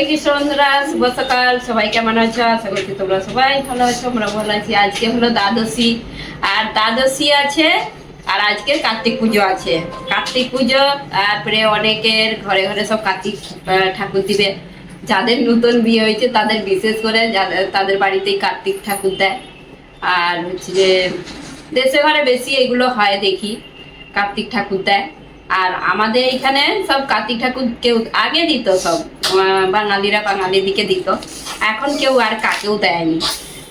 হরে কৃষ্ণ বন্ধুরা, শুভ সবাই কেমন আছো? আশা করছি তোমরা সবাই ভালো আছো। আমরা ভালো আছি। আজকে হলো দ্বাদশী। আর দ্বাদশী আছে, আর আজকে কার্তিক পুজো আছে। কার্তিক পুজো, তারপরে অনেকের ঘরে ঘরে সব কার্তিক ঠাকুর দিবে। যাদের নতুন বিয়ে হয়েছে, তাদের বিশেষ করে তাদের বাড়িতেই কার্তিক ঠাকুর দেয়। আর হচ্ছে যে দেশে ঘরে বেশি এগুলো হয় দেখি, কার্তিক ঠাকুর দেয়। আর আমাদের এখানে সব কার্তিক ঠাকুর কেউ আগে দিত সব বাঙালিরা বাঙালির দিকে দিত। এখন কেউ আর কাকেও দেয়নি।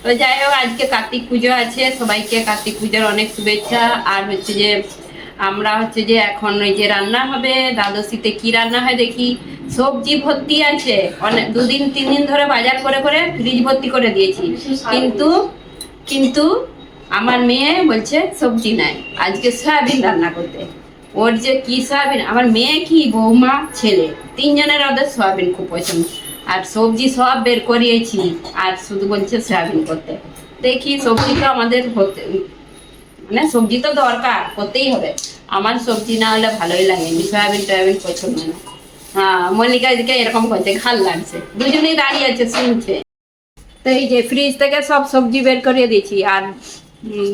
তো যাই হোক, আজকে কার্তিক পুজো আছে, সবাইকে কার্তিক পুজোর অনেক শুভেচ্ছা। আর হচ্ছে যে, আমরা হচ্ছে যে এখন ওই যে রান্না হবে, দ্বাদশীতে কি রান্না হয় দেখি। সবজি ভর্তি আছে, অনেক, দুদিন তিন দিন ধরে বাজার করে করে ফ্রিজ ভর্তি করে দিয়েছি। কিন্তু কিন্তু আমার মেয়ে বলছে সবজি নাই। আজকে সয়াবিন রান্না করতে। ওর যে কি সয়াবিন? আমার মেয়ে কি বৌমা, ছেলে? তিনজনের ওদের সয়াবিন খুব পছন্দ। আর সবজি সব বের করিয়েছি, আর শুধু বলছে সয়াবিন করতে। দেখি সবজি তো আমাদের হতে মানে সবজি তো দরকার, করতেই হবে। আমার সবজি না হলে ভালোই লাগেনি, সয়াবিন টয়াবিন পছন্দ না। হ্যাঁ মল্লিকা এদিকে এরকম করছে ভালো লাগছে। দুজনেই দাঁড়িয়ে আছে, শুনছে। তো এই যে ফ্রিজ থেকে সব সবজি বের করে দিয়েছি, আর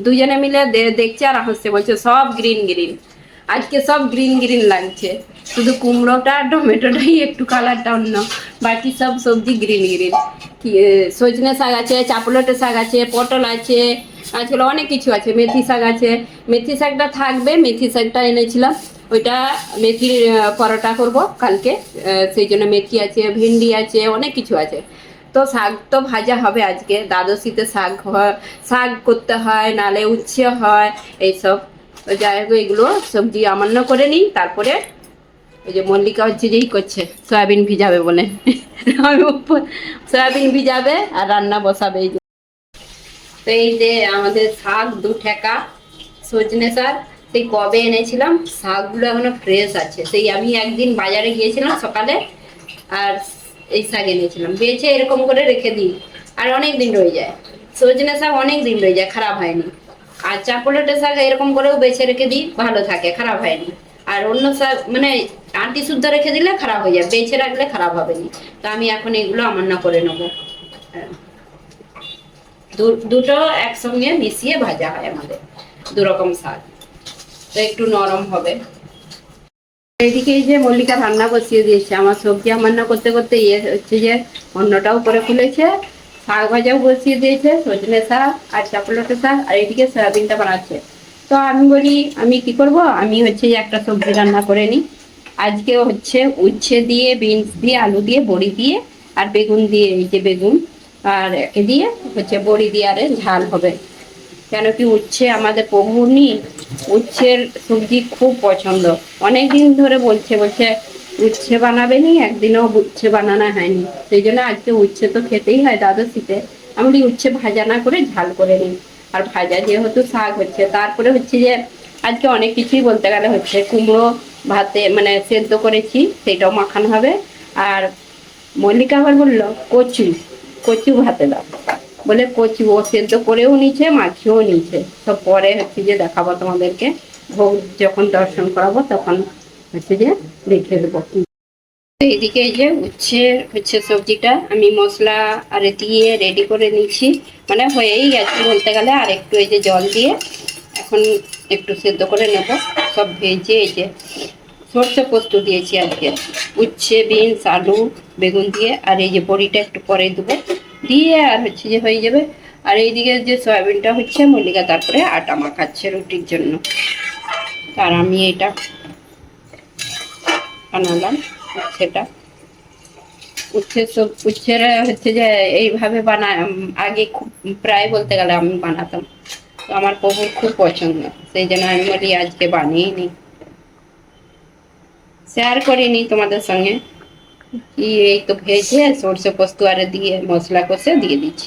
দুজনে মিলে দেখছে আর হাসছে, বলছে সব গ্রিন গ্রিন আজকে সব গ্রিন গ্রিন লাগছে। শুধু কুমড়োটা আর টমেটোটাই একটু কালারটা অন্য, বাকি সব সবজি গ্রিন গ্রিন সজনে শাক আছে, চাপলটে শাক আছে, পটল আছে, আজকাল অনেক কিছু আছে, মেথি শাক আছে। মেথি শাকটা থাকবে, মেথি শাকটা এনেছিলাম। ওইটা মেথির পরোটা করব কালকে। সেই জন্য মেথি আছে, ভেন্ডি আছে, অনেক কিছু আছে। তো শাক তো ভাজা হবে আজকে। দ্বাদশীতে শাক হয় শাক করতে হয়, নালে উচ্ছে হয়, এইসব। তো যাই হোক, এগুলো সবজি আমান্য করে নিই, তারপরে ওই যে মল্লিকা হচ্ছে যেই করছে, সয়াবিন ভিজাবে বলে। সয়াবিন ভিজাবে আর রান্না বসাবে এই তো এই যে আমাদের শাক দু ঠেকা, সজনে শাক, সেই কবে এনেছিলাম, শাকগুলো এখনও ফ্রেশ আছে। সেই আমি একদিন বাজারে গিয়েছিলাম সকালে, আর এই শাক এনেছিলাম। বেছে এরকম করে রেখে দিই, আর অনেক দিন রয়ে যায়। সজনে শাক অনেক দিন রয়ে যায়, খারাপ হয়নি। আর চাপলেটে শাক এরকম করেও বেছে রেখে দিই, ভালো থাকে, খারাপ হয়নি। আর অন্য শাক মানে আন্টি শুদ্ধ রেখে দিলে খারাপ হয়ে যায়, বেছে রাখলে খারাপ হবে না। তো আমি এখন এগুলো আমান্য করে নেব। হ্যাঁ। দুটো একসঙ্গে মিশিয়ে ভাজা হয় আমাদের, দু রকম শাক তো একটু নরম হবে। এইদিকে এই যে মল্লিকা রান্না বসিয়ে দিয়েছে, আমার সবজি রান্না করতে করতে ইয়ে হচ্ছে যে অন্যটাও করে খুলেছে শাক ভাজাও বসিয়ে দিয়েছে, সজনে শাক আর চাপলটে শাক, আর এদিকে সয়াবিনটা বানাচ্ছে। তো আমি বলি, আমি কি করব? আমি হচ্ছে একটা সবজি রান্না করে নিই। আজকে হচ্ছে উচ্ছে দিয়ে, বিনস দিয়ে, আলু দিয়ে, বড়ি দিয়ে, আর বেগুন দিয়ে, এই যে বেগুন, আর একে দিয়ে হচ্ছে বড়ি দিয়ে আরে ঝাল হবে। কেন কি উচ্ছে আমাদের প্রভুনি উচ্ছের সবজি খুব পছন্দ। অনেক দিন ধরে বলছে বলছে উচ্ছে বানাবে নি একদিনও উচ্ছে বানানো হয়নি। সেই জন্য আজকে উচ্ছে তো খেতেই হয় দ্বাদশীতে। আমি বলি উচ্ছে ভাজা না করে ঝাল করে নিই। আর ভাজা যেহেতু শাক হচ্ছে, তারপরে হচ্ছে যে আজকে অনেক কিছুই বলতে গেলে হচ্ছে। কুমড়ো ভাতে মানে সেদ্ধ করেছি, সেটাও মাখানো হবে। আর মল্লিকা আবার বলল, কচু কচু ভাতে দাও। বলে কচু ও সেদ্ধ করেও নিচ্ছে, মাখিয়েও নিচ্ছে। সব পরে হচ্ছে যে দেখাবো তোমাদেরকে। ভোগ যখন দর্শন করাবো তখন হচ্ছে যে রেখে দেবো তো এই যে উচ্ছে হচ্ছে সবজিটা আমি মশলা আর দিয়ে রেডি করে নিচ্ছি মানে হয়েই গেছে বলতে গেলে আর একটু এই যে জল দিয়ে এখন একটু সেদ্ধ করে নেব। সব ভেজে এই যে সর্ষে পোস্ত দিয়েছি আজকে উচ্ছে, বিনস, আলু, বেগুন দিয়ে আর এই যে বড়িটা একটু পরে দেবো। দিয়ে আর হচ্ছে যে হয়ে যাবে। আর এইদিকে যে সয়াবিনটা হচ্ছে মল্লিকা তারপরে আটা মাখাচ্ছে রুটির জন্য। আর আমি এটা বানালাম উচ্ছেটা উচ্ছে সব উচ্ছেরা হচ্ছে যে এইভাবে বানা উম, আগে খুব প্রায় বলতে গেলে আমি বানাতাম। তো আমার প্রভুর খুব পছন্দ সেই জন্য আমি বলি আজকে বানিয়ে নিই। শেয়ার করিনি তোমাদের সঙ্গে। কি এই তো ভেজে সর্ষে পোস্ত আর দিয়ে মশলা কষে দিয়ে দিচ্ছি।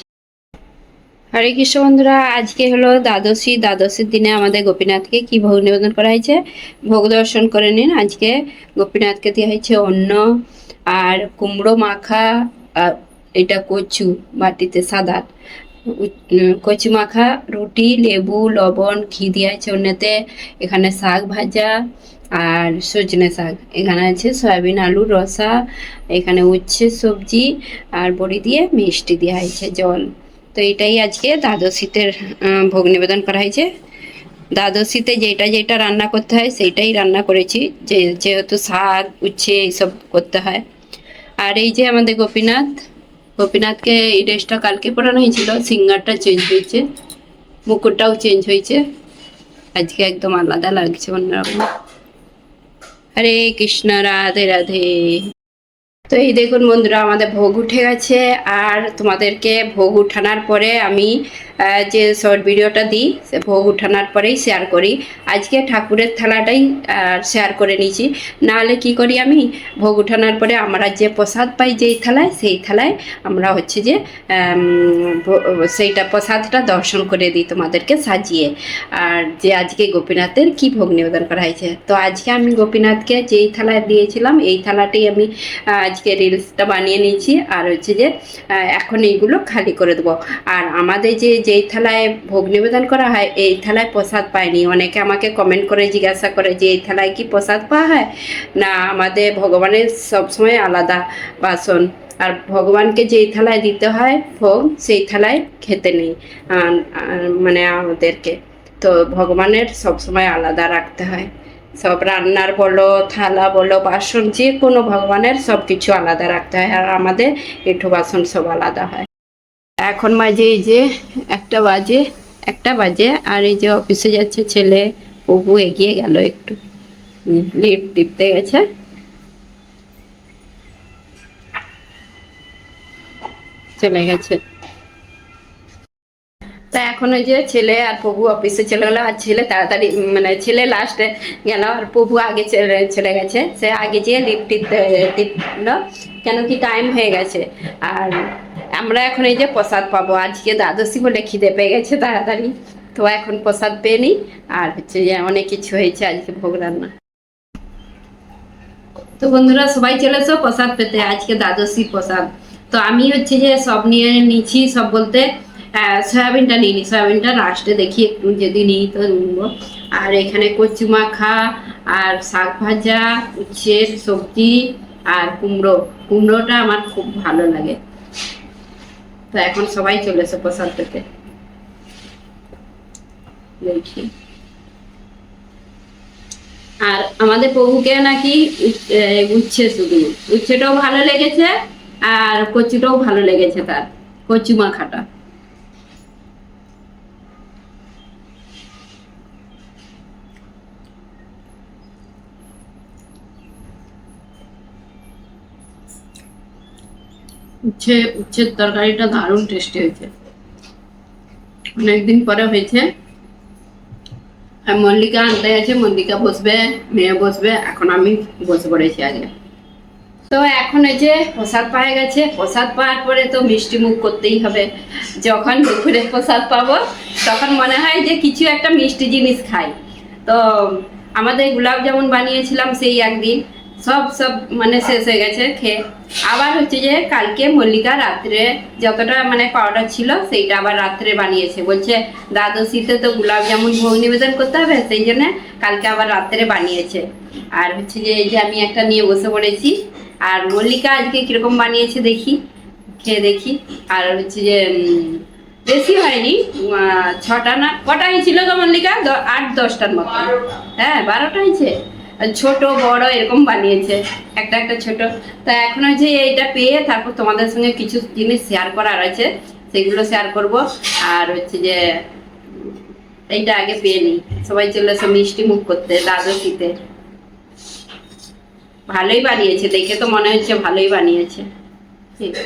হরে কৃষ্ণ বন্ধুরা, আজকে হলো দ্বাদশী। দ্বাদশীর দিনে আমাদের গোপীনাথকে কি ভোগ নিবেদন করা হয়েছে? ভোগ দর্শন করে নিন। আজকে গোপীনাথকে দেওয়া হয়েছে অন্ন আর কুমড়ো মাখা আর এটা কচু বাটিতে সাদা। কচু মাখা, রুটি, লেবু, লবণ, ঘি দেওয়া আছে অন্যতে। এখানে শাক ভাজা আর সজনে শাক। এখানে আছে সয়াবিন, আলু, রসা। এখানে উচ্ছে, সবজি আর বড়ি দিয়ে মিষ্টি দেওয়া হয়েছে জল। তো এটাই আজকে দ্বাদশীতের আহ, ভোগ নিবেদন করা হয়েছে। দ্বাদশীতে যেটা যেটা রান্না করতে হয় সেইটাই রান্না করেছি যে যেহেতু শাক উচ্ছে এইসব করতে হয়। আর এই যে আমাদের গোপীনাথ গোপীনাথকে এই ড্রেসটা কালকে পরানো হয়েছিল সিঙ্গারটা চেঞ্জ হয়েছে মুকুটটাও চেঞ্জ হয়েছে। আজকে একদম আলাদা লাগছে অন্যরকম। হরে কৃষ্ণ রাধে রাধে। তো এই দেখুন বন্ধুরা আমাদের ভোগ উঠে গেছে আর তোমাদেরকে ভোগ উঠানোর পরে আমি যে শর্ট ভিডিওটা দিই, সে ভোগ উঠানোর পরেই শেয়ার করি। আজকে ঠাকুরের থালাটাই শেয়ার করে নিয়েছি। নাহলে কি করি আমি? ভোগ উঠানোর পরে আমরা যে প্রসাদ পাই যেই থালায়, সেই থালায় আমরা হচ্ছে যে সেইটা প্রসাদটা দর্শন করে দিই তোমাদেরকে সাজিয়ে। আর যে আজকে গোপীনাথের কি ভোগ নিবেদন করা হয়েছে? তো আজকে আমি গোপীনাথকে যেই থালায় দিয়েছিলাম, এই থালাটাই আমি আজকে রিলসটা বানিয়ে নিয়েছি। আর হচ্ছে যে এখন এইগুলো খালি করে দেবো। আর আমাদের যে যেই থালায় ভোগ নিবেদন করা হয়, এই থালায় প্রসাদ পায়নি। অনেকে আমাকে কমেন্ট করে, জিজ্ঞাসা করে যে, এই থালায় কি প্রসাদ পাওয়া হয়? না, আমাদের ভগবানের সবসময় আলাদা বাসন। আর ভগবানকে যেই থালায় দিতে হয় ভোগ, সেই থালায় খেতে নেই মানে আমাদেরকে। তো ভগবানের সবসময় আলাদা রাখতে হয়। সব রান্নার বলো, থালা বলো, বাসন, যে কোনো ভগবানের সব কিছু আলাদা রাখতে হয়। আর আমাদের এঁঠো বাসন সব আলাদা হয়। এখন মাঝে এই যে একটা বাজে একটা বাজে, আর এই যে অফিসে যাচ্ছে ছেলে অপু এগিয়ে গেল একটু। লিফট টিপতে গেছে। চলে গেছে। তা এখন ওই যে ছেলে আর প্রভু অফিসে চলে গেলো, আর ছেলে তাড়াতাড়ি মানে ছেলে লাস্টে গেল, আর প্রভু আগে চলে গেছে। সে আগে যেয়ে টিপতে টিপলো কেন কি টাইম হয়ে গেছে। আর আমরা এখন এই যে প্রসাদ পাবো। আজকে দ্বাদশী বলে খিদে পেয়ে গেছে তাড়াতাড়ি। তো এখন প্রসাদ পেয়ে আর হচ্ছে যে অনেক কিছু হয়েছে আজকে ভোগ রান্না। তো বন্ধুরা, সবাই চলে এসো প্রসাদ পেতে। আজকে দ্বাদশী প্রসাদ। তো আমি হচ্ছে যে সব নিয়ে নিচ্ছি সব বলতে আহ, সয়াবিনটা নিয়ে নি সয়াবিনটা লাস্টে দেখি একটু যদি নিই তো নিবো। আর এখানে কচু মাখা আর শাক ভাজা উচ্ছের সবজি আর কুমড়ো। কুমড়োটা আমার খুব ভালো লাগে। তো এখন সবাই চলে এসো প্রসাদ পেতে। দেখি। আর আমাদের প্রভুকে নাকি উচ- উচ্ছে শুধু। উচ্ছেটাও ভালো লেগেছে আর কচুটাও ভালো লেগেছে তার কচু মাখাটা। উচ্ছে, উচ্ছের তরকারিটা দারুণ টেস্টি হয়েছে। অনেকদিন পরে হয়েছে। আর মল্লিকা আনতে গেছে, মল্লিকা বসবে, মেয়ে বসবে, এখন আমি বসে পড়েছি আগে। তো এখন এই যে প্রসাদ পাওয়া গেছে, প্রসাদ পাওয়ার পরে তো মিষ্টি মুখ করতেই হবে। যখন দুপুরে প্রসাদ পাবো, তখন মনে হয় যে কিছু একটা মিষ্টি জিনিস খাই। তো আমাদের গোলাপ জামুন বানিয়েছিলাম সেই একদিন। সব সব মানে শেষ হয়ে গেছে, খেয়ে। আবার হচ্ছে যে কালকে মল্লিকা রাত্রে যতটা মানে পাউডার ছিল, সেইটা আবার রাত্রে বানিয়েছে। বলছে, দ্বাদশীতে তো গোলাপ জামুন ভোগ নিবেদন করতে হবে, সেই জন্য কালকে আবার রাত্রে বানিয়েছে। আর হচ্ছে যে, এই যে আমি একটা নিয়ে বসে পড়েছি, আর মল্লিকা আজকে কীরকম বানিয়েছে দেখি, খেয়ে দেখি। আর হচ্ছে যে বেশি হয়নি ছটা না, কটা হয়েছিল তো মল্লিকা? আট, দশটার মতো। হ্যাঁ বারোটা হয়েছে। ছোট, বড় এরকম বানিয়েছে। একটা একটা ছোট। তা এখন হচ্ছে এইটা পেয়ে তারপর তোমাদের সঙ্গে কিছু জিনিস শেয়ার করার আছে, সেগুলো শেয়ার করব। আর হচ্ছে যে, এইটা আগে পেয়ে নিই। সবাই চলে এসো মিষ্টি মুখ করতে, দ্বাদশীতে। ভালোই বানিয়েছে, দেখে তো মনে হচ্ছে ভালোই বানিয়েছে। ঠিক।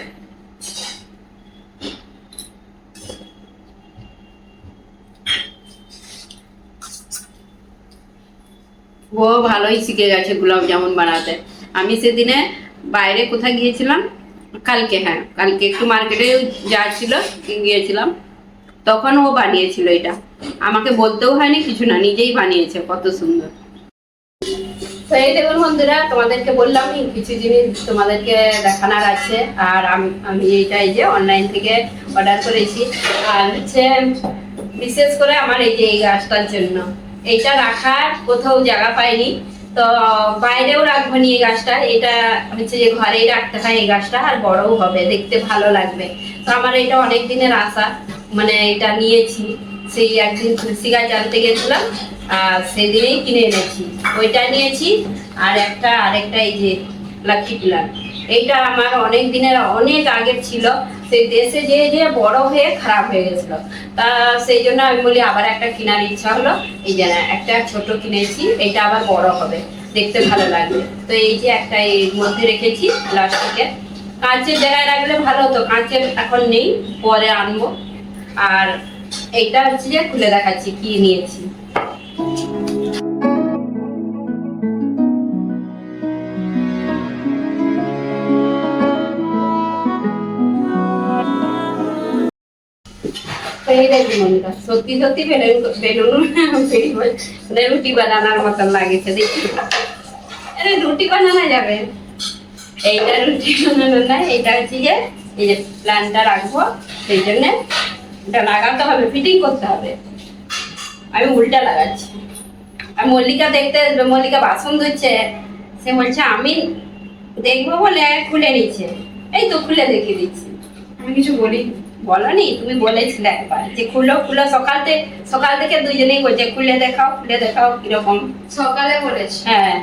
ও ভালোই শিখে গেছে গোলাপ জামুন বানাতে। আমি সেদিনে বাইরে কোথায় গিয়েছিলাম? কালকে হ্যাঁ কালকে একটু মার্কেটে যাচ্ছিল গিয়েছিলাম। তখন ও বানিয়েছিল এটা। আমাকে বলতেও হয়নি, কিছু না, নিজেই বানিয়েছে, কত সুন্দর। তো এই দেখুন বন্ধুরা, তোমাদেরকে বললাম কিছু জিনিস তোমাদেরকে দেখানোর আছে। আর আমি এইটা এই যে অনলাইন থেকে অর্ডার করেছি। আর হচ্ছে, বিশেষ করে আমার এই যে এই গাছটার জন্য। এইটা রাখার কোথাও জায়গা পাইনি। তো, বাইরেও রাখব নি এই গাছটা। এটা হচ্ছে যে ঘরেই রাখতে হয় এই গাছটা, আর বড়ও হবে, দেখতে ভালো লাগবে। তো আমার এটা অনেক দিনের আশা মানে এটা নিয়েছি। সেই একদিন তুলসী গাছ আনতে গেছিলাম, আর সেদিনেই কিনে এনেছি। ওইটা নিয়েছি, আর একটা, আরেকটা এই যে লাকি প্লান্ট এইটা আমার অনেক দিনের, অনেক আগের ছিল সেই দেশে যে যে বড় হয়ে খারাপ হয়ে গেছিল। তা সেই জন্য আমি বলি, আবার একটা কেনার ইচ্ছা হলো। এই যে একটা ছোট কিনেছি এটা আবার বড় হবে। দেখতে ভালো লাগবে। তো এই যে একটা এর মধ্যে রেখেছি প্লাস্টিকের কাঁচের জায়গায় রাখলে ভালো হতো কাঁচের এখন নেই, পরে আনব। আর এইটা হচ্ছে যে খুলে দেখাচ্ছি কি নিয়েছি। সত্যি সত্যি রুটি বানানোর মতন রুটি বানানো যাবে এইটা রুটি বানানো না এইটা হচ্ছে যে প্ল্যানটা রাখব সেই জন্য এটা লাগাতে হবে ফিটিং করতে হবে আমি উল্টা লাগাচ্ছি আর মল্লিকা দেখতে মল্লিকা বাসন ধুচ্ছে সে বলছে আমি দেখব বলে খুলে নিচ্ছে এই তো খুলে দেখিয়ে দিচ্ছি আমি কিছু বলি বলনি তুমি বলেছিলে একবার যে খুলো খুলো সকাল থেকে সকাল থেকে দুজনেই বলছে খুলে দেখাও খুলে দেখাও কীরকম। সকালে বলেছি। হ্যাঁ।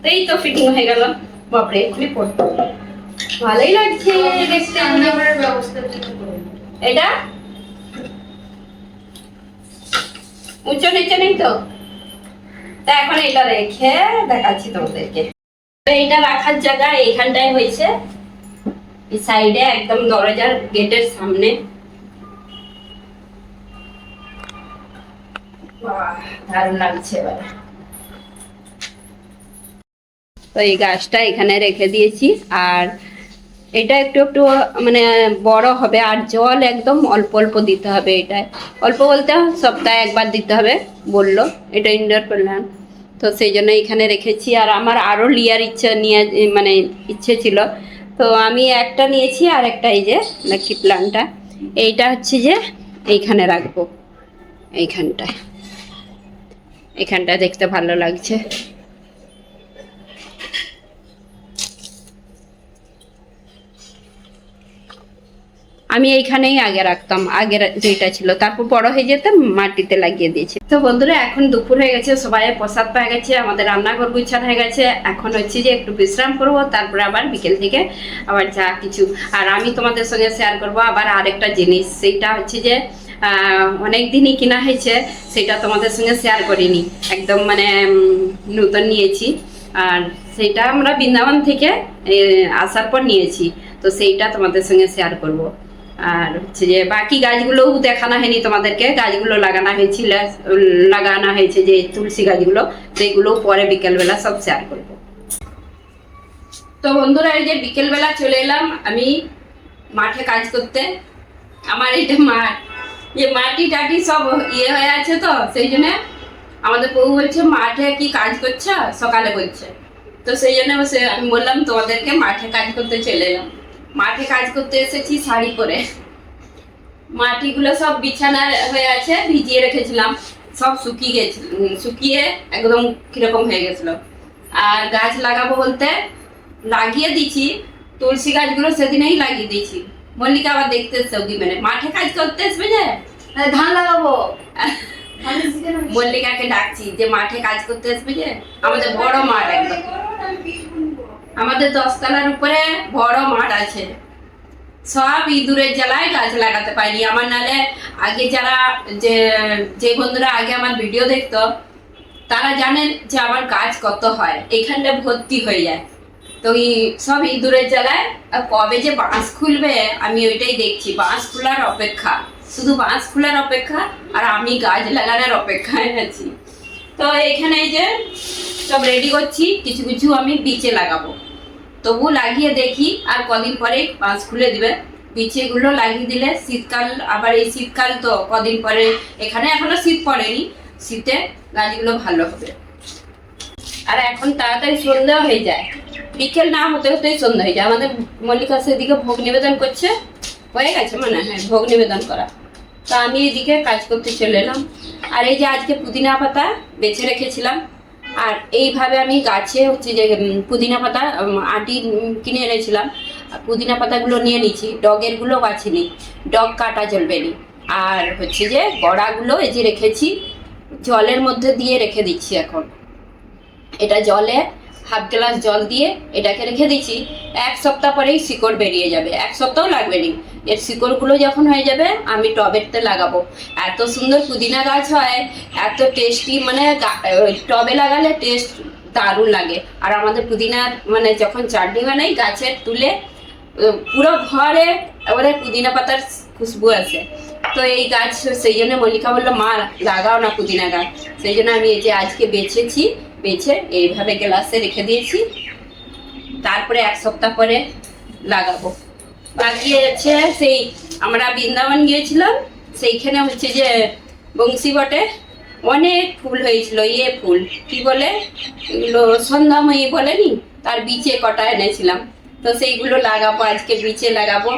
তো এই তো ফিটিং হয়ে গেল। বাপরে খুলে পড়তো ভালোই লাগছে। দেখতে আমার ব্যবস্থা। এটা? উঁচু নিচে নেই তো? তা এখন এটা রেখে দেখাচ্ছি তোমাদেরকে। তো এইটা রাখার জায়গা এইখানটায় হয়েছে। সাইডে একদম দরজার গেটের সামনে। দারুণ লাগছে তো এই গাছটা এখানে রেখে দিয়েছি, আর এটা একটু একটু মানে বড় হবে, আর জল একদম অল্প অল্প দিতে হবে এটায় অল্প বলতে সপ্তাহে একবার দিতে হবে, বলল, এটা ইনডোর প্ল্যান তো সেই জন্য এখানে রেখেছি, আর আমার আরও লিয়ার ইচ্ছা নিয়ে মানে ইচ্ছে ছিল তো আমি একটা নিয়েছি আর একটা এই যে লাকি প্ল্যানটা এইটা হচ্ছে যে এইখানে রাখব। এইখানটায়। এখানটা দেখতে ভালো লাগছে। আমি এইখানেই আগে রাখতাম, আগের যেটা ছিল। তারপর বড় হয়ে যেতে মাটিতে লাগিয়ে দিয়েছি। তো বন্ধুরা, এখন দুপুর হয়ে গেছে, সবাই প্রসাদ পেয়ে গেছে, আমাদের রান্নাঘর গুছান হয়ে গেছে। এখন হচ্ছে যে একটু বিশ্রাম করব, তারপরে আবার বিকেল থেকে আবার যা কিছু। আর আমি তোমাদের সঙ্গে শেয়ার করব আবার আরেকটা জিনিস সেটা হচ্ছে যে অনেক দিনই কেনা হয়েছে সেটা তোমাদের সঙ্গে শেয়ার করিনি। একদম মানে নতুন নিয়েছি। আর সেটা আমরা বৃন্দাবন থেকে আসার পর নিয়েছি। তো সেইটা তোমাদের সঙ্গে শেয়ার করব। আর হচ্ছে যে বাকি গাছগুলোও দেখানো হয়নি তোমাদেরকে। গাছগুলো লাগানো হয়েছিল, লাগানো হয়েছে যে তুলসী গাছগুলো সেইগুলো পরে বিকেলবেলা সব শেয়ার করব। তো বন্ধুরা, এই যে বিকেলবেলা চলে এলাম আমি মাঠে কাজ করতে। আমার এইটা মাঠ যে মাটি টাটি সব ইয়ে হয়ে আছে তো, সেই জন্য আমাদের বউ বলছে, মাঠে কি কাজ করছে? সকালে বলছে। তো সেই জন্য বসে আমি বললাম, তোমাদেরকে মাঠে কাজ করতে চলে এলাম। মাঠে কাজ করতে এসেছি শাড়ি পরে। মাটিগুলো সব বিছানা হয়ে আছে ভিজিয়ে রেখেছিলাম। সব শুকিয়ে গেছিল শুকিয়ে একদম কীরকম হয়ে গেছিল। আর গাছ লাগাবো বলতে লাগিয়ে দিছি তুলসী গাছগুলো সেদিনেই লাগিয়ে দিয়েছি। মল্লিকা আবার দেখতে এসছে মানে। মাঠে কাজ করতে আসবে যে? ধান লাগাবো। মল্লিকাকে ডাকছি যে মাঠে কাজ করতে আসবে যে? আমাদের বড় মাঠ একদম। আমাদের দশতলার উপরে বড় মাঠ আছে। সব ইঁদুরের জ্বালায় গাছ লাগাতে পারিনি আমার নালে আগে যারা যে যে বন্ধুরা আগে আমার ভিডিও দেখতো, তারা জানেন যে আমার গাছ কত হয়। এখানটা ভর্তি হয়ে যায়। তো সব ইঁদুরের জ্বালায়, আর কবে যে বাঁশ খুলবে, আমি ওইটাই দেখছি। বাঁশ খোলার অপেক্ষা। শুধু বাঁশ খোলার অপেক্ষা, আর আমি গাছ লাগানোর অপেক্ষায় আছি। তো এখানে এই যে সব রেডি করছি, কিছু কিছু আমি বিচে লাগাবো। তবু লাগিয়ে দেখি আর কদিন পরে বাঁশ খুলে দিবে। বিচেগুলো লাগিয়ে দিলে শীতকাল, আবার এই শীতকাল তো কদিন পরে, এখানে এখনও শীত পড়েনি, শীতে গাছগুলো ভালো হবে। আর এখন তাড়াতাড়ি সন্ধ্যা হয়ে যায়। বিকেল না হতে হতেই সন্ধ্যা হয়ে যায়। আমাদের মল্লিকা সেদিকে ভোগ নিবেদন করছে। হয়ে গেছে মানে? হ্যাঁ ভোগ নিবেদন করা। তা আমি এদিকে কাজ করতে চলে এলাম। আর এই যে আজকে পুদিনা পাতা বেছে রেখেছিলাম। আর এইভাবে আমি গাছে হচ্ছে যে পুদিনা পাতা আটি কিনে এনেছিলাম। পুদিনা পাতাগুলো নিয়ে নিচ্ছি ডগেরগুলো বাছিনি ডগ কাটা চলবে না। আর হচ্ছে যে গড়াগুলো এই যে রেখেছি, জলের মধ্যে দিয়ে রেখে দিচ্ছি এখন। এটা জলে হাফ গ্লাস জল দিয়ে এটাকে রেখে দিচ্ছি। এক সপ্তাহ পরেই শিকড় বেরিয়ে যাবে। এক সপ্তাহ লাগবে নি। এর শিকড়গুলো যখন হয়ে যাবে, আমি টবেরতে লাগাবো। এত সুন্দর পুদিনা গাছ হয়, এত টেস্টি মানে টবে লাগালে টেস্ট দারুণ লাগে। আর আমাদের পুদিনার মানে যখন চাটনি বানাই গাছের তুলে পুরো ঘরে এবারে পুদিনা পাতার খুশবু আছে। তো এই গাছ, সেই জন্য মল্লিকা বলল, মা, লাগাও না পুদিনা গাছ। সেই জন্য আমি এই যে আজকে বেছেছি, বেছে এইভাবে গ্লাসে রেখে দিয়েছি। তারপরে এক সপ্তাহ পরে লাগাবো। বাকি আছে সেই আমরা বৃন্দাবন গিয়েছিলাম, সেইখানে হচ্ছে যে বংশী বটে, অনেক ফুল হয়েছিল ইয়ে ফুল, কি বলে, এগুলো সন্ধ্যাময়ী বলেনি, তার বিচে কটা এনেছিলাম। তো সেইগুলো লাগাবো, আজকে বিচে লাগাবো।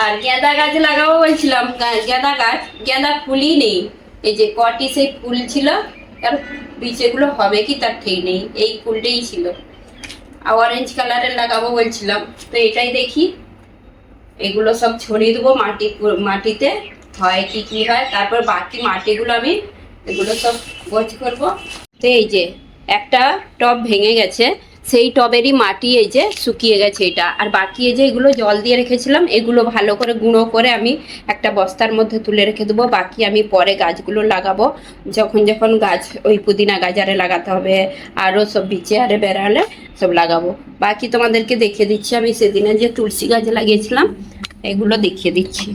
আর গেঁদা গাছ লাগাবো বলছিলাম গেঁদা গাছ, গেঁদা ফুলই নেই। এই যে কটি সেই ফুল ছিল, আর বিচেগুলো হবে কি তার ঠিক নেই, এই ফুলটাই ছিল। আর অরেঞ্জ কালারের লাগাবো বলছিলাম, তো এটাই দেখি। এগুলো সব ছড়িয়ে দেবো মাটি, মাটিতে, হয় কি কি হয়, তারপর বাকি মাটিগুলো আমি এগুলো সব গোছ করব। তো এই যে, একটা টপ ভেঙে গেছে সেই টবেরই মাটি এই যে শুকিয়ে গেছে এটা। আর বাকি এই যে এগুলো জল দিয়ে রেখেছিলাম, এগুলো ভালো করে গুঁড়ো করে আমি একটা বস্তার মধ্যে তুলে রেখে দেবো। বাকি আমি পরে গাছগুলো লাগাবো। যখন যখন গাছ ওই পুদিনা গাজারে লাগাতে হবে, আরও সব বিচে আরে বেড়ালে সব লাগাবো। বাকি তোমাদেরকে দেখিয়ে দিচ্ছি, আমি সেদিনে যে তুলসী গাছ লাগিয়েছিলাম, এগুলো দেখিয়ে দিচ্ছি।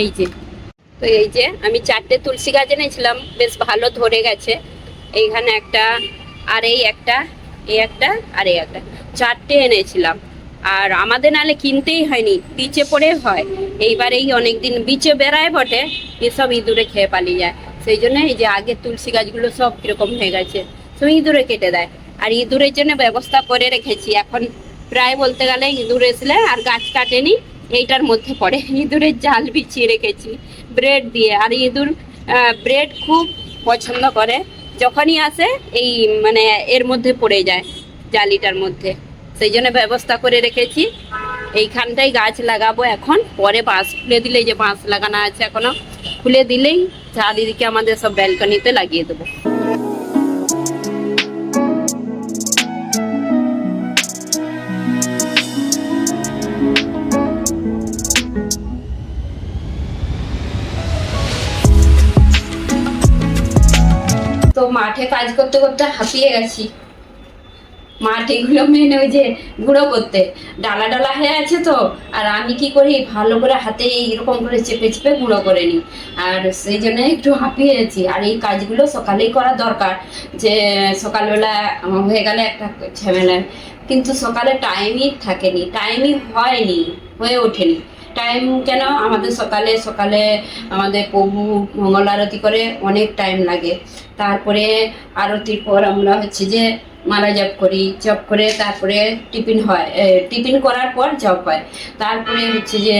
এই যে তো এই যে আমি চারটে তুলসী গাছ এনেছিলাম, বেশ ভালো ধরে গেছে। এইখানে একটা, আর এই একটা এই একটা, আর এই একটা। চারটে এনেছিলাম। আর আমাদের নালে কিনতেই হয়নি বিচে পড়ে হয়। এইবার এই অনেকদিন বিচে বেড়ায় বটে এসব ইঁদুরে খেয়ে পালিয়ে যায়। সেই জন্য এই যে আগে তুলসী গাছগুলো সব কীরকম হয়ে গেছে, সব ইঁদুরে কেটে দেয়। আর ইঁদুরের জন্য ব্যবস্থা করে রেখেছি। এখন প্রায় বলতে গেলে ইঁদুর এসলে আর গাছ কাটেনি। এইটার মধ্যে পড়ে। ইঁদুরের জাল বিছিয়ে রেখেছি, ব্রেড দিয়ে। আর ইঁদুর ব্রেড খুব পছন্দ করে। যখনই আসে, এই মানে এর মধ্যে পড়ে যায় জালিটার মধ্যে। সেই জন্য ব্যবস্থা করে রেখেছি। এইখানটাই গাছ লাগাবো এখন। পরে বাঁশ খুলে দিলে যে বাঁশ লাগানো আছে এখনও, খুলে দিলেই চারিদিকে আমাদের সব ব্যালকনিতে লাগিয়ে দেবো। মাঠে কাজ করতে করতে হাঁপিয়ে গেছি। মাঠ এগুলো মেনে ওই যে গুঁড়ো করতে। ডালা ডালা হয়ে আছে তো, আর আমি কি করি, ভালো করে হাতে এইরকম করে চেপে চেপে গুঁড়ো করে নিই। আর সেই জন্য একটু হাঁপিয়ে গেছি। আর এই কাজগুলো সকালেই করা দরকার যে, সকালবেলা হয়ে গেলে একটা ঝামেলা। কিন্তু সকালে টাইমই থাকেনি টাইমই হয়নি, হয়ে ওঠেনি। টাইম কেন? আমাদের সকালে সকালে আমাদের প্রভু মঙ্গল আরতি করে অনেক টাইম লাগে। তারপরে আরতির পর আমরা হচ্ছে যে মালা জপ করি, জপ করে তারপরে টিফিন হয় টিফিন করার পর জপ হয়। তারপরে হচ্ছে যে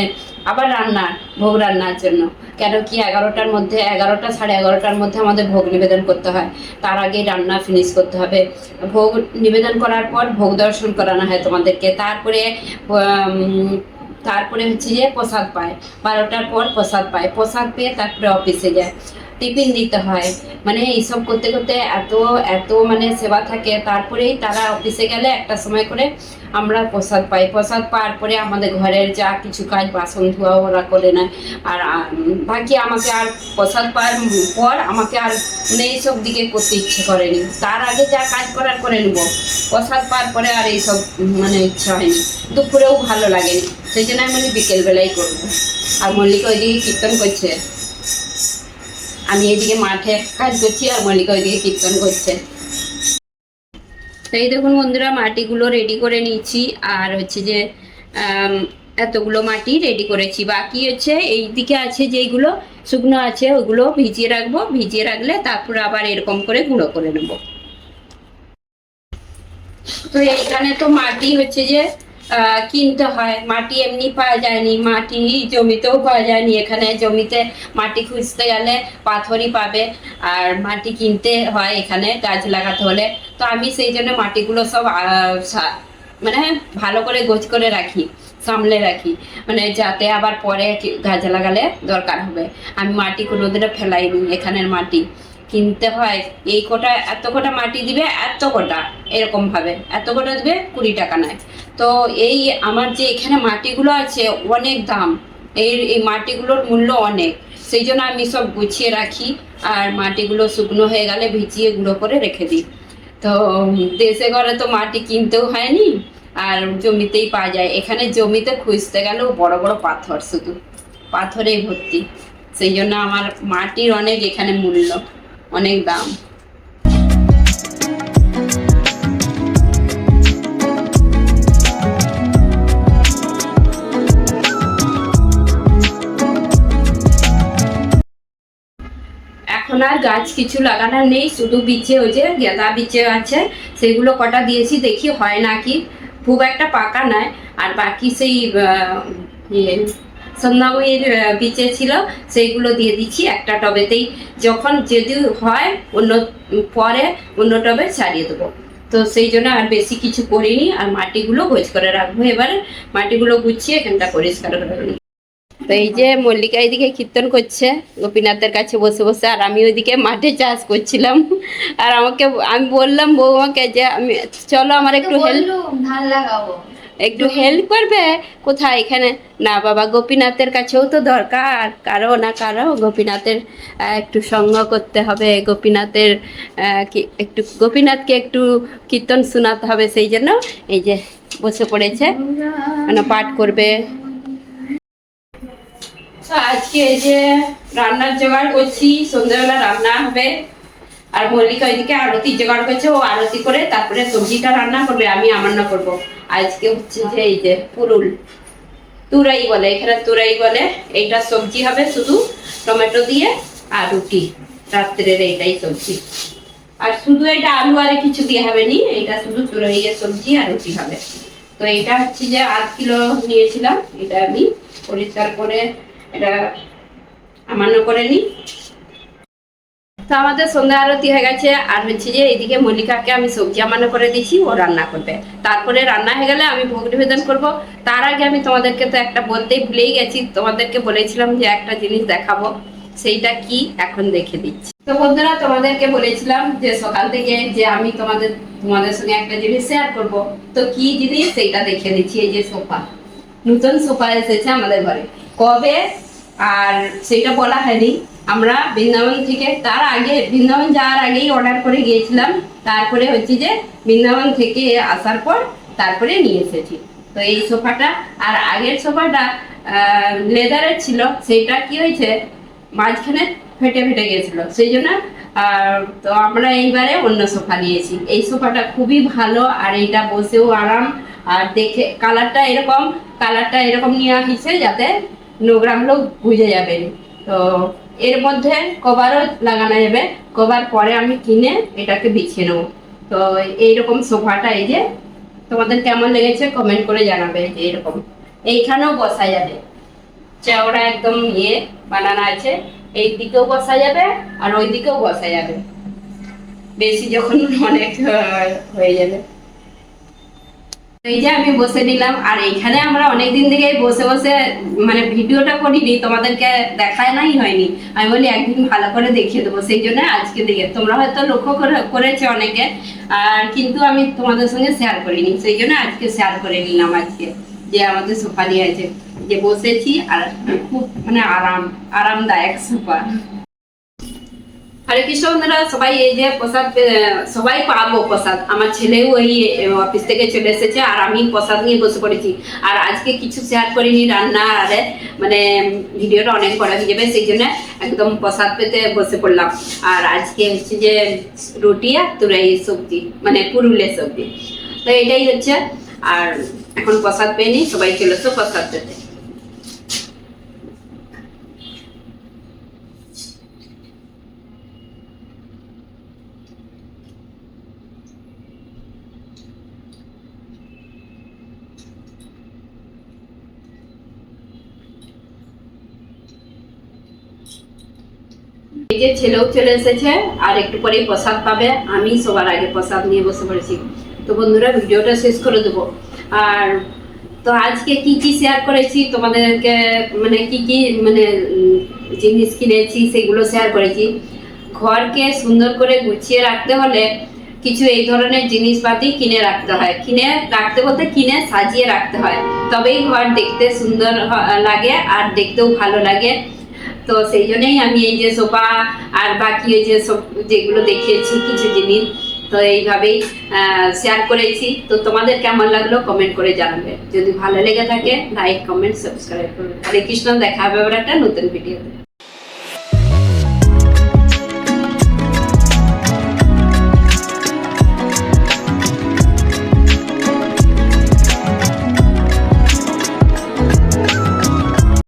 আবার রান্না, ভোগ রান্নার জন্য। কেন কি এগারোটার মধ্যে, এগারোটা সাড়ে এগারোটার মধ্যে আমাদের ভোগ নিবেদন করতে হয়। তার আগে রান্না ফিনিশ করতে হবে। ভোগ নিবেদন করার পর ভোগ দর্শন করানো হয় তোমাদেরকে। তারপরে তারপরে হচ্ছে যে প্রসাদ পায়। বারোটার পর প্রসাদ পায়। প্রসাদ পেয়ে তারপরে অফিসে যায়। টিফিন দিতে হয়। মানে এইসব করতে করতে এত এত মানে সেবা থাকে। তারপরেই তারা অফিসে গেলে একটা সময় করে আমরা প্রসাদ পাই। প্রসাদ পাওয়ার পরে আমাদের ঘরের যা কিছু কাজ, বাসন ধোয়া ওরা করে নেয়। আর বাকি আমাকে আর প্রসাদ পাওয়ার পর আমাকে আর মানে এইসব দিকে করতে ইচ্ছে করেনি। তার আগে যা কাজ করার করে নেব। প্রসাদ পাওয়ার পরে আর এইসব মানে ইচ্ছা হয়নি। দুপুরেও ভালো লাগেনি। সেই জন্য আমি বলি বিকেলবেলাই করব। আর মল্লিকা ওইদিকে কীর্তন করছে। আমি এদিকে মাঠে কাজ করছি আর মল্লিকা ওইদিকে কীর্তন করছে। তাই দেখুন বন্ধুরা, মাটিগুলো রেডি করে নিয়েছি আর হচ্ছে যে এতগুলো মাটি রেডি করেছি। বাকি হচ্ছে এই দিকে আছে যেইগুলো, শুকনো আছে ওগুলো ভিজিয়ে রাখব। ভিজিয়ে রাখলে তারপর আবার এরকম করে গুঁড়ো করে নেব। তো এইখানে তো মাটি হচ্ছে যে কিনতে হয়। মাটি এমনি পাওয়া যায়নি। মাটি জমিতেও পাওয়া যায়নি। এখানে জমিতে মাটি খুঁজতে গেলে পাথরই পাবে। আর মাটি কিনতে হয় এখানে গাছ লাগাতে হলে। তো আমি সেই জন্য মাটিগুলো সব মানে ভালো করে গোছ করে রাখি, সামলে রাখি। মানে যাতে আবার পরে গাছ লাগালে দরকার হবে। আমি মাটি কোনোদিনও ফেলাইনি এখানের মাটি। কিনতে হয়, এই কোটা, এত কোটা মাটি দিবে, এত কোটা, এরকম ভাবে। এত কোটা দিবে, কুড়ি টাকা নেয়। তো এই আমার যে এখানে মাটিগুলো আছে, অনেক দাম। এই এই মাটিগুলোর মূল্য অনেক। সেই জন্য আমি সব গুছিয়ে রাখি, আর মাটিগুলো শুকনো হয়ে গেলে ভিজিয়ে গুঁড়ো করে রেখে দিই। তো, দেশে ঘরে তো মাটি কিনতেও হয়নি, আর জমিতেই পাওয়া যায়। এখানে জমিতে খুঁজতে গেলেও বড় বড় পাথর শুধু। পাথরেই ভর্তি। সেই জন্য আমার মাটির অনেক এখানে মূল্য। অনেক দাম। এখন আর গাছ কিছু লাগানোর নেই, শুধু বিচে ওই যে গেঁদা বিচে আছে, সেগুলো কটা দিয়েছি দেখি হয় নাকি। খুব একটা পাকা নয়, আর বাকি সেই ইয়ে সন্ধ্যাবইয়ের বিচে ছিল সেইগুলো দিয়ে দিচ্ছি একটা টবেতেই। যখন যদি হয় অন্য পরে অন্য টবে ছাড়িয়ে দেবো। তো সেই জন্য আর বেশি কিছু করিনি আর মাটিগুলো গোছ করে রাখব। এবারে মাটিগুলো গুছিয়ে এখানটা পরিষ্কার করে নিই। তো এই যে মল্লিকা এদিকে কীর্তন করছে গোপীনাথের কাছে বসে বসে আর আমি ওইদিকে মাঠে চাষ করছিলাম। আর আমাকে আমি বললাম বৌমাকে যে আমি চলো আমার একটু হেল্প ধান লাগাবো। একটু হেল্প করবে? কোথায়? এখানে? না বাবা, গোপীনাথের কাছেও তো দরকার। কারও না কারও গোপীনাথের একটু সঙ্গ করতে হবে। গোপীনাথের একটু, গোপীনাথকে একটু কীর্তন শোনাতে হবে সেই জন্য। এই যে বসে পড়েছে মানে পাঠ করবে। আজকে এই যে রান্নার জোগাড় করছি, সন্ধ্যাবেলা রান্না হবে। আর মল্লিকা ওইদিকে আরতি জোগাড় করছে, ও আরতি করে তারপরে সবজিটা রান্না করবে, আমি আমান্না করব। আজকে হচ্ছে যে এই যে পুরুল। তুরাই বলে, এখানে তুরাই বলে, এইটা সবজি হবে শুধু টমেটো দিয়ে আর রুটি। রাত্রের এইটাই সবজি। আর শুধু এটা আলু আর কিছু দিয়ে হবে নি এটা শুধু তুরাইয়ের সবজি আর রুটি হবে। তো এটা হচ্ছে যে আধ কিলো নিয়েছিলাম, এটা আমি পরিষ্কার করে, এটা আমান্য করে নিই তো আমাদের সন্ধ্যা আরতি হয়ে গেছে। আর হচ্ছে যে এইদিকে মল্লিকাকে আমি সবজি আমান্য করে দিয়েছি ও রান্না করবে। তারপরে রান্না হয়ে গেলে আমি ভোগ নিবেদন করব। তার আগে আমি তোমাদেরকে তো একটা বলতেই ভুলেই গেছি, তোমাদেরকে বলেছিলাম যে একটা জিনিস দেখাবো, সেইটা কি এখন দেখে দিচ্ছি। তো বন্ধুরা, তোমাদেরকে বলেছিলাম যে সকাল থেকে যে আমি তোমাদের তোমাদের সঙ্গে একটা জিনিস শেয়ার করব। তো কি জিনিস সেইটা দেখে দিচ্ছি, এই যে সোফা। নতুন সোফা এসেছে আমাদের ঘরে। কবে? আর সেটা বলা হয়নি। আমরা বৃন্দাবন থেকে তার আগে, বৃন্দাবন যাওয়ার আগেই অর্ডার করে গিয়েছিলাম। তারপরে হচ্ছে যে বৃন্দাবন থেকে আসার পর তারপরে নিয়ে এসেছি। তো এই সোফাটা, আর আগের সোফাটা লেদারের ছিল সেটা কি হয়েছে? মাঝখানে ফেটে ফেটে গেছিল সেই জন্য তো আমরা এইবারে অন্য সোফা নিয়েছি। এই সোফাটা খুবই ভালো, আর এইটা বসেও আরাম। আর দেখে কালারটা এরকম কালারটা এরকম নেওয়া হয়েছে যাতে নোংরাগুলো বুঝে যাবে তো এর মধ্যে কভারও লাগানো যাবে। কভার পরে আমি কিনে এটাকে বিছিয়ে নেব। তো এইরকম সোফাটা এই যে, তোমাদের কেমন লেগেছে কমেন্ট করে জানাবে যে এরকম। এইখানেও বসা যাবে। চওড়া একদম ইয়ে বানানো আছে। এই দিকেও বসা যাবে আর ওই দিকেও বসা যাবে। বেশি যখন অনেক হয়ে যাবে। এই যে আমি বসে নিলাম, আর এইখানে আমরা অনেক দিন থেকে বসে বসে মানে ভিডিওটা করিনি, তোমাদেরকে দেখায় নাই হয়নি। আমি বলি একদিন ভালো করে দেখিয়ে দেবো, সেই জন্য আজকে দেখে তোমরা হয়তো লক্ষ্য করে, করেছে অনেকে, আর কিন্তু আমি তোমাদের সঙ্গে শেয়ার করিনি, সেই জন্য আজকে শেয়ার করে নিলাম আজকে, যে আমাদের সোফা নিয়ে আছে, যে বসেছি, আর খুব মানে আরাম, আরামদায়ক সোফা। হরে কৃষ্ণ বন্ধুরা সবাই এই যে প্রসাদ সবাই পাবো প্রসাদ। আমার ছেলেও ওই অফিস থেকে চলে এসেছে আর আমি প্রসাদ নিয়ে বসে পড়েছি। আর আজকে কিছু শেয়ার করিনি রান্না আর মানে ভিডিওটা অনেক বড় হয়ে যাবে, সেই জন্য একদম প্রসাদ পেতে বসে পড়লাম। আর আজকে হচ্ছে যে রুটি আর তুরাই সবজি মানে পুরুলের সবজি। তো এটাই হচ্ছে, আর এখন প্রসাদ পেয়ে নিই সবাই চলে প্রসাদ পেতে। এই ছেলেও চলে এসেছে আর একটু পরেই প্রসাদ পাবে। আমি সবার আগে প্রসাদ নিয়ে বসে পড়েছি। তো বন্ধুরা, ভিডিওটা শেষ করে দেবো। আর তো আজকে কি কি শেয়ার করেছি তোমাদেরকে? মানে কি কি মানে জিনিস কিনেছি সেগুলো শেয়ার করেছি। ঘরকে সুন্দর করে গুছিয়ে রাখতে হলে কিছু এই ধরনের জিনিসপাতি কিনে রাখতে হয়। কিনে রাখতে বলতে কিনে সাজিয়ে রাখতে হয়। তবেই ঘর দেখতে সুন্দর লাগে আর দেখতেও ভালো লাগে। তো সেই জন্যই আমি এই যে সোফা আর বাকি ওই যে যেগুলো দেখিয়েছি কিছু জিনিস, তো এইভাবেই শেয়ার করেছি। তো তোমাদের কেমন লাগল কমেন্ট করে জানাবে। যদি ভালো লেগে থাকে লাইক কমেন্ট সাবস্ক্রাইব করবে। হরে কৃষ্ণ, দেখা হবে একটা নতুন ভিডিও